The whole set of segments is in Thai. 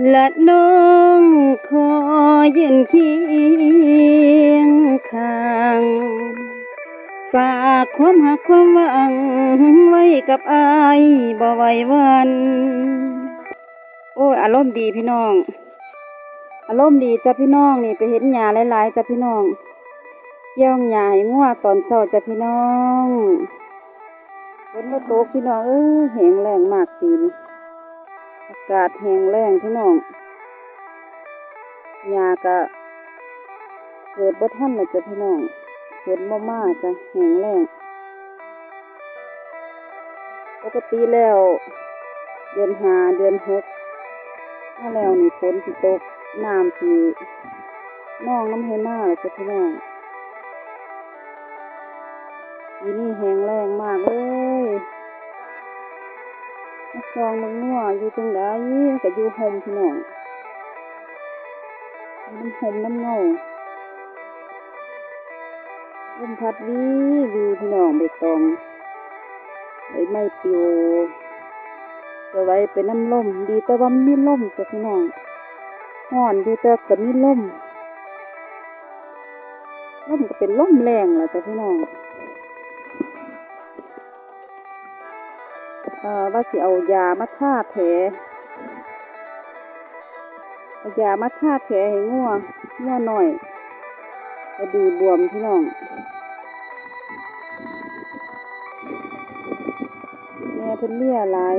ละน้องขอยืนเคียงข้างฝากความหักความหวังไว้กับอายบ่ไหววัน โอ้ยอารมณ์ดีพี่น้อง อารมณ์ดีจ้ะพี่น้องนี่ไปเห็นหญ้าหลายๆจ้ะพี่น้องเกี่ยวหญ้าให้งัวตอนเช้าจ้ะพี่น้องฝนมาตกพี่น้องเอ้ยแหงแรงมากปีนี้ อากาศแห้งแรงพี่น้องหญ้าก็เกิดบ่ทันเลยจ้ะพี่น้องฝนบ่มาจ้ะแห้งแรงปกติแล้ว เดือนหาเดือนหกมาแล้วนี่ฝนสิตกน้ำสีน้องน้ำให้หน้าเลยจ้ะพี่น้องปีนี้แห้งแรงมากเลย นักซองมึงนัวอยู่จังไดมันก็อยู่ห่มพี่น้องอยู่น้ำห่มน้ำเงาลมพัดวีวีพี่น้องใบตองใบไม้ปิวจะไว้เป็นน้ำล่มดีแต่ว่ามีลมจ้ะพี่น้องห่อนอยู่แต่ก็มีล่มล่มก็เป็นล่มแรงแหละจ้ะพี่น้อง ว่าสิเอายามาทาแผลยามาทาแผลให้งัวงัวหน่อยก็ดีบวมพี่น้องแม่เพิ่นเลี้ยหลาย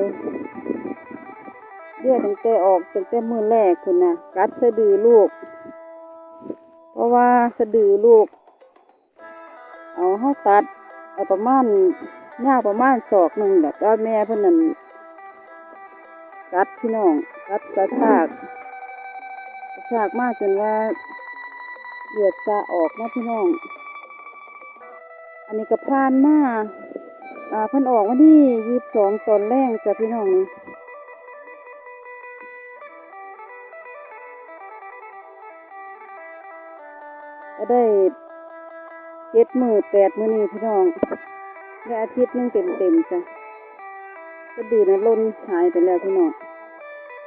เลือดตั้งแต่ออกตั้งแต่มือแรกคุณนะกัดสะดือลูก เพราะว่าสะดือลูก เอาห้าตัดเอาประมาณ ยาวประมาณศอกหนึ่งแหละก็แม่เพิ่อนนั่นกัดพี่น้องกัดกระชากกระชากมากจนว่าเลือดจะออกนะพี่น้อง อันนี้ก็ผ่านมาอ่าเพิ่นออกวันที่ยี่สิบสองตอนแรกจ้ะพี่น้องนี่ก็ได้เจ็ดมือแปดมือนี่พี่น้อง ได้อาทิตย์นึงเต็มเต็มๆจ้ะก็ดื้อนะล้นหายไปแล้วพี่น้อง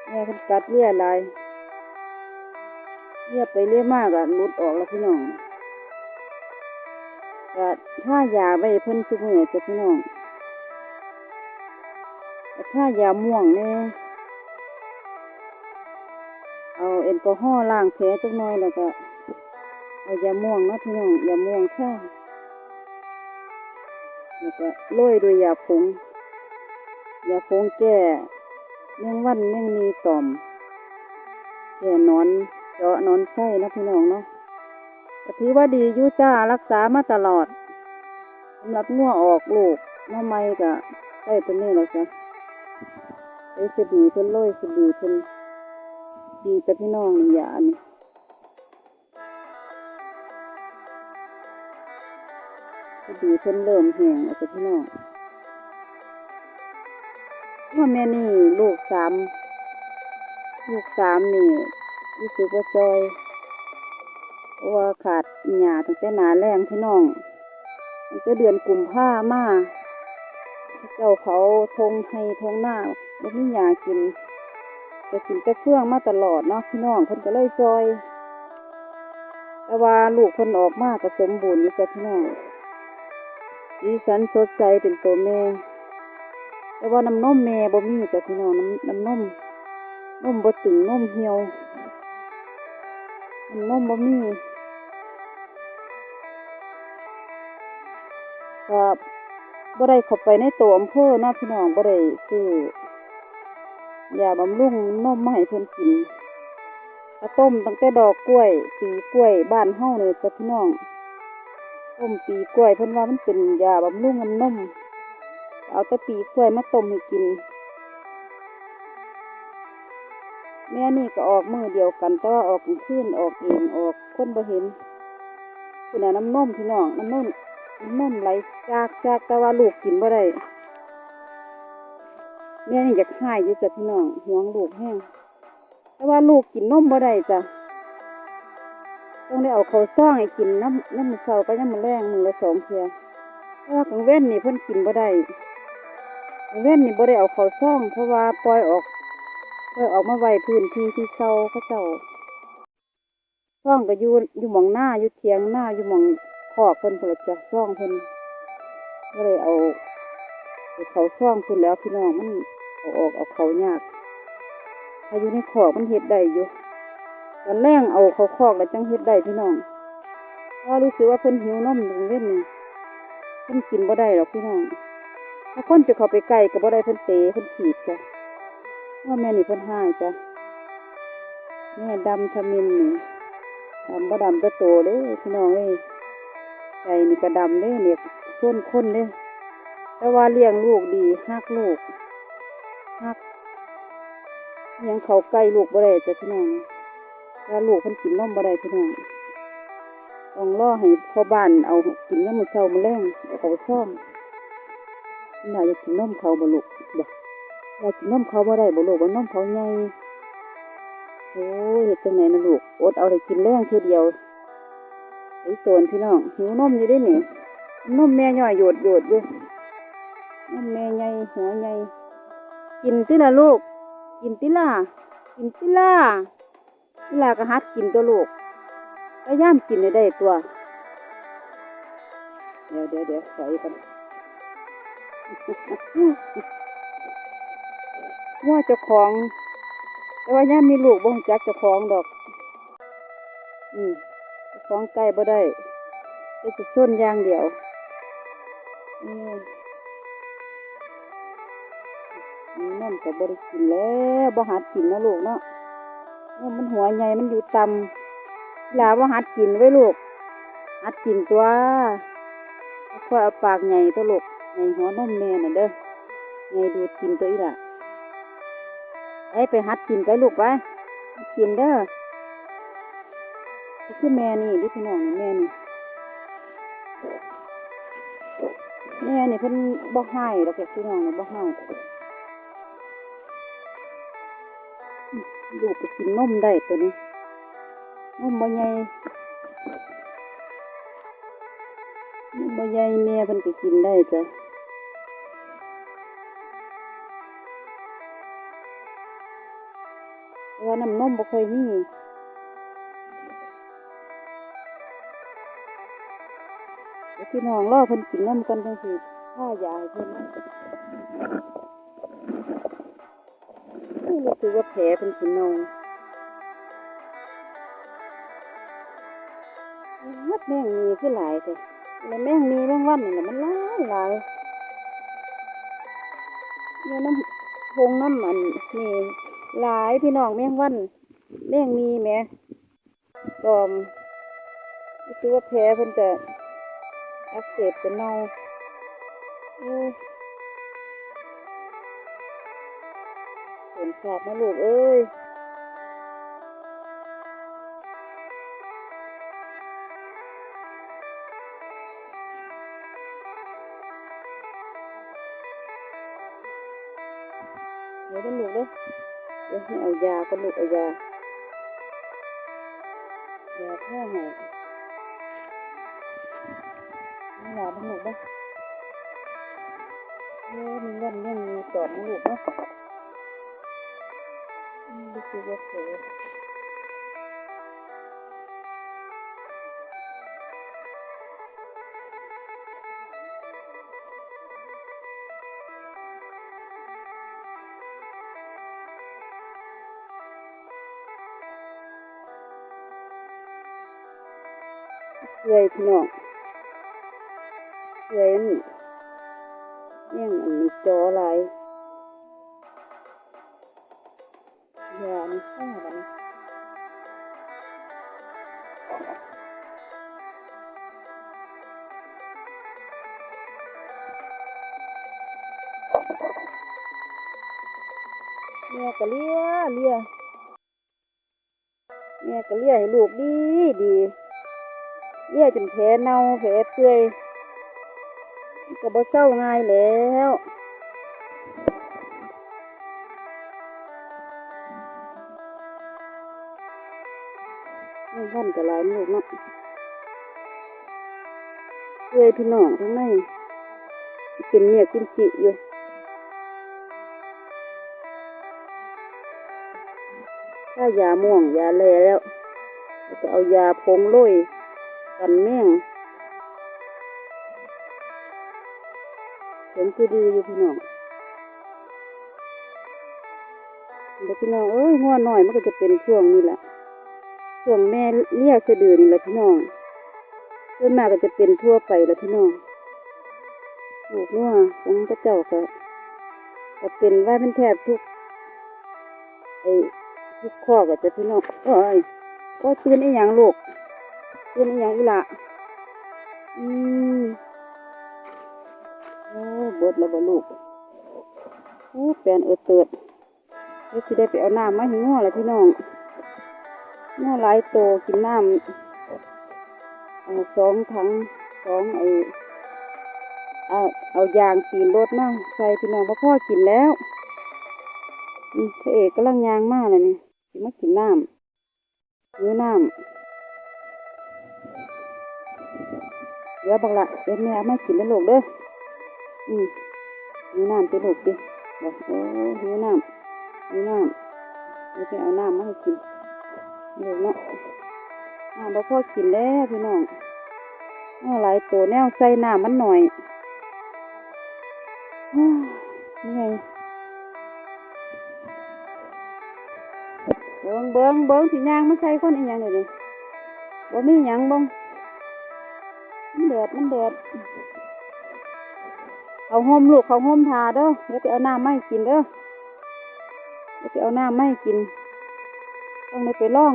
แม่เพิ่นกัดเลี่ยลายเลี่ยไปเลี่ยมากอะลุดออกแล้วพี่น้องก็ถ้ายาไว้เพิ่นซุมือจ้ะพี่น้องถ้ายาม่วงเนี่ยเอาแอลกอฮอล์ล้างแผลจักหน่อยแล้วก็เอายาม่วงนะพี่น้องยาม่วงแค่ แล้วก็โรยด้วยยาผงยาผงแก้เมื่องวันเมื่องมีต่อมแก้หนอนเจาะนอนไส้นะพี่น้องเนาะก็ถือว่าดียู่จ้ารักษามาตลอดสำหรับงัวออกลูกน้ำไม่ก็ใช้ตัวนี้แหละจ้ะไอ้สบู่เพิ่นโรยสบู่เพิ่นดีแต่พี่น้องนี่ยาอันนี้ สีเพิ่นเริ่มแห้งแล้วจ้ะพี่น้องว่าแม่นี่ลูกสามลูกสามนี่รู้สึกว่าจอยว่าขาดหญ้าตั้งแต่หนาแรงพี่น้องตั้งแต่เดือนกลุ่มภามาเจ้าเขาทงให้ทงหน้าบ่มีหญ้ากินจะกินแต่เฟื่องมาตลอดเนาะพี่น้องเพิ่นก็เลยจอย แต่ว่าลูกเพิ่นออกมาก็สมบูรณ์อยู่จ้ะพี่น้อง สีสันสดใสเป็นตัวแม่ แต่ว่าน้ำนมแม่บ่มีจ้ะพี่น้องน้ำน้ำนมนมบ่ตึงนมเหี่ยวน้ำนมบ่มีก็บ่ได้เข้าไปในตัวอำเภอเนาะพี่น้องบ่ได้ซื้อยาบำรุงนมมาให้เพิ่นกินก็ต้มตั้งแต่ดอกกล้วยปีกล้วยบ้านเฮาเนี่ยจ้ะพี่น้อง ต้มปีกล้วยเพิ่นว่ามันเป็นยาบำรุงน้ำนมเอาแต่ปีกล้วยมาต้มให้กิน แม่นี่ก็ออกมือเดียวกัน แต่ว่าออกกลางคืนออกเองออกคนบ่เห็นคุณน่ะน้ำนมพี่น้องน้ำนมน้ำนมไหลจากจากแต่ว่าลูกกินบ่ได้แม่นี่อยากหายอยู่จ้ะพี่น้องห่วงลูกแห้งแต่ว่าลูกกินนมบ่ได้จ้ะ ต้องได้เอาเขาซ่องให้กินน้ำน้ำมือเช้าก็ยังมือแรงมือละสองเทียเพราะว่ากลางเว้นนี่เพิ่นกินบ่ได้กลางเว้นนี่บ่ได้เอาเขาซ่อง เพราะว่าปล่อยออกเพื่อยออกมาไว้พื้นที่ที่เศร้าเขาเจ้าซ่องก็อยู่อยู่หมองหน้าอยู่เทียงหน้าอยู่หมองขอกเพิ่นเพิ่นละจ้ะซ่องเพิ่นก็เลยเอาเอาเขาซ่องเพิ่นแล้วพี่น้องมันเอาออกเอาเขายากถ้าอยู่ในขอกมันเฮ็ดได้อยู่ ตอนแรกเอาเขาคอกแล้วจังเฮ็ดได้พี่น้องเพราะรู้สึกว่าเพิ่นหิวนมตรงเว้นนี่เพิ่นกินบ่ได้หรอกพี่น้อง ถ้าคนจะเข้าไปใกล้ก็บ่ได้เพิ่นเตะเพิ่นถีบจ้ะว่าแม่นี่เพิ่นหายจ้ะแม่ดำทมินนี่ดำบ่ดำก็โตเด้พี่น้องเอ้ยใจนี่ก็ดำเด้เนี่ยส้นคนเด้แต่ว่าเลี้ยงลูกดีฮักลูกฮักยังเขาใกล้ลูกบ่ได้จ้ะพี่น้อง ถ้าลูกเพิ่นกินนมบ่ได้พี่น้องต้องรอให้พ่อบ้านเอากินยามมื้อเช้ามื้อแลงเอาเขาซ่อมน่าจะกินนมเขาบ่ลูกบ่อยากินนมเขาบ่ได้บ่ลูกว่านมเขาใหญ่โอ้ยเฮ็ดจังไหนะลูกอดเอาได้กินแรงเท่เดียวไอ้โซนพี่น้องหิวนมอยู่เด้นี่นมแม่ย่อยโยดโยดอยู่นมแม่ใหญ่หัวใหญ่กินติละลูก กินติล่ะกินติล่ะ ติล่ะก็หัดกินตัวลูกพยายามกินได้ตัว เดี๋ยวเดี๋ยวเดี๋ยวขออีกกันว่าเจ้าของ แต่ว่าย่ามมีลูกบ่รู้จักเจ้าของดอก อืมเจ้าของใกล้บ่ได้ก็จะส้นยางเดียวอืมนี่นั่นก็บ่ได้กินแล้วบ่หัดกินนะลูกเนาะ มันหัวใหญ่มันอยู่ต่ำลาบ่าหัดกินไว้ลูกหัดกินตัวค่อยเอาปากใหญ่ตัวลูกในหัวนมแม่น่ะเด้อไงดูดกินตัวอีหล่ะไอ้ไปหัดกินไปลูกไปกินเด้อคือแม่นี่ดิพี่น้องนี่แม่นี่แม่นี่เพิ่นบ่ให้ดอกเด้อพี่น้องนี่บ่ให้ ลูกไปกินนมได้ตัวนี้นมบ่ใหญ่นมบ่ใหญ่แม่เพิ่นก็กินได้จ้ะเพราะว่าน้ำนมบ่ค่อยมีเดี๋ยวพี่น้องรอเพิ่นกินน้ำกันจังสิถ้ายาให้เพิ่น นี่รู้สึกว่าแผลเพิ่นสินองมัดแมงมีคือหลายแต่แล้วแมงมีแมงวันนี่แหละมันหลายหลายเนี่ยน้ำพงน้ำมันนี่หลายพี่น้องแมงวันแมงมีแหม่ตอมรู้สึกว่าแผลเพิ่นจะอักเสบจะเน่าโอ้ ยเห็นขาดนะลูกเอ้ยเดี๋ยวจะลูกเด้อเดี๋ยวให้เอายาก็ลูกเอายายาแพ้ให้เอายาบ้างลูกบ้างเอ้ยมีเงินยังมีตอบนะลูกเนาะ อืมรู้สึกว่าเสีย แม่ก็เลี้ยเลี้ยแม่ก็เลี้ยให้ลูกดีดีเลี้ยจนแผลเน่าแผลเปื่อยก็บ่เศร้าง่ายแล้ว ท่านก็หลายลูกเนาะเปื่อยพี่น้องทั้งในเป็นเมียกินจิอยู่ถ้ายาม่วงยาแลแล้วแล้วก็เอายาผงโรยกันแม่งเสียงคือดีอยู่พี่น้องเดี๋ยวพี่น้องเอ้ยง่วหน่อยมันก็จะเป็นช่วงนี้แหละ ช่วงแม่เลี้ยสะดือนี่แหละพี่น้องส่วนมากก็จะเป็นทั่วไปแหละพี่น้องลูกง่วของพระเจ้าก็ก็เป็นว่าเป็นแทบทุกไอ้ทุกข้อก็จะพี่น้องเอ้ยโอ้ยตื่นไอ้ยังลูกตื่นไอ้ยังอีละอืมโอ้เบิดแล้วบ่ลูกโอ้แปลนเออเติดเดี๋ยวสิได้ไปเอาน้ำมาให้ง้อแล้วพี่น้อง ง้อหลายโตกินน้ำสองถังสองไอเอาเอายางตีนรถมาใส่พี่น้องพราะพ่อกินแล้วพระเอกกำลังยางมากเลยนี่สินมากินน้ำเนื้อน้ำเดี๋ยวบักละเดี๋ยวแม่เอามากินแล้วลูกเด้ออืมเนื้อน้ำจะลูกดิบอกโอ้เนื้อน้ำเนื้อน้ำเดี๋ยวไปเอาน้ำมาให้กิน ลูกเนาะน้ำบ่พ่อกินแล้วพี่น้องเอาหลายตัวแนวใส่น้ำมันหน่อยอ้าวนี่ไงเบิ้งเบิ้งเบิ้งสิย่างมาใส่คนอีหยังเลยดิบ่มีหยังบ่งมันแดดมันแดดเอาห่มลูกเขาห่มทาเด้อเดี๋ยวไปเอาน้ำไมาให้กินเด้อเดี๋ยวไปเอาน้ำไมาให้กิน ต้องได้ไปล่อง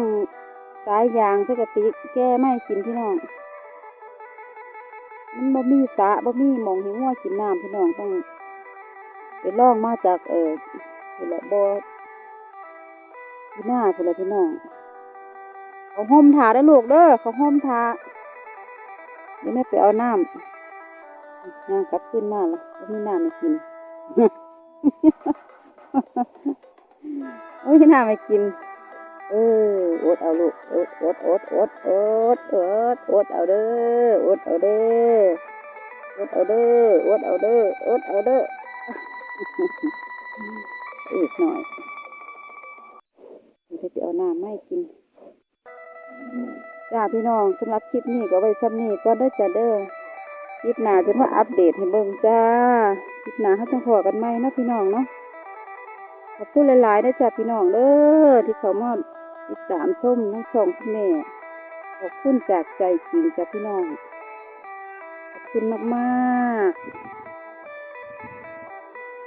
สายยางใส่กระติกแก้ไม่กินพี่น้อง มันบ่มีสะบ่มีหมองให้วกินน้ำพี่น้องต้องไปล่องมาจากเออพุ่นละบ่พี่หน้าพุ่นละพี่น้องเขาห่มทาได้ลูกเด้อเขาห่มทาเดี๋ยวแม่ไปเอาน้ำย่างกลับขึ้นมาละก็มีน้ำไม่กินโอ้ยน้ำไม่กิน เอออดเอาลูกอดอดอดอดอดอดอดเอาเด้ออดเอาเด้ออดเอาเด้ออดเอาเด้ออดเอาเด้ออีกหน่อยเดี๋ยวจะเอาน้ำมาให้กินจ้าพี่น้องสำหรับคลิปนี้ก็ไว้ซ้ำนี้ก็ได้อจ้าเด้อคลิปหน้าจะมาอัปเดตให้เบิ่งจ้าคลิปหน้าเขาจะพอกันไหมนาะพี่น้องเนาะขอบคุณหลายๆนะจ้าพี่น้องเด้อที่เขามา ติดตามชมน้องชองแม่ ขอบคุณจากใจจริงจ้าพี่น้อง ขอบคุณมาก ๆ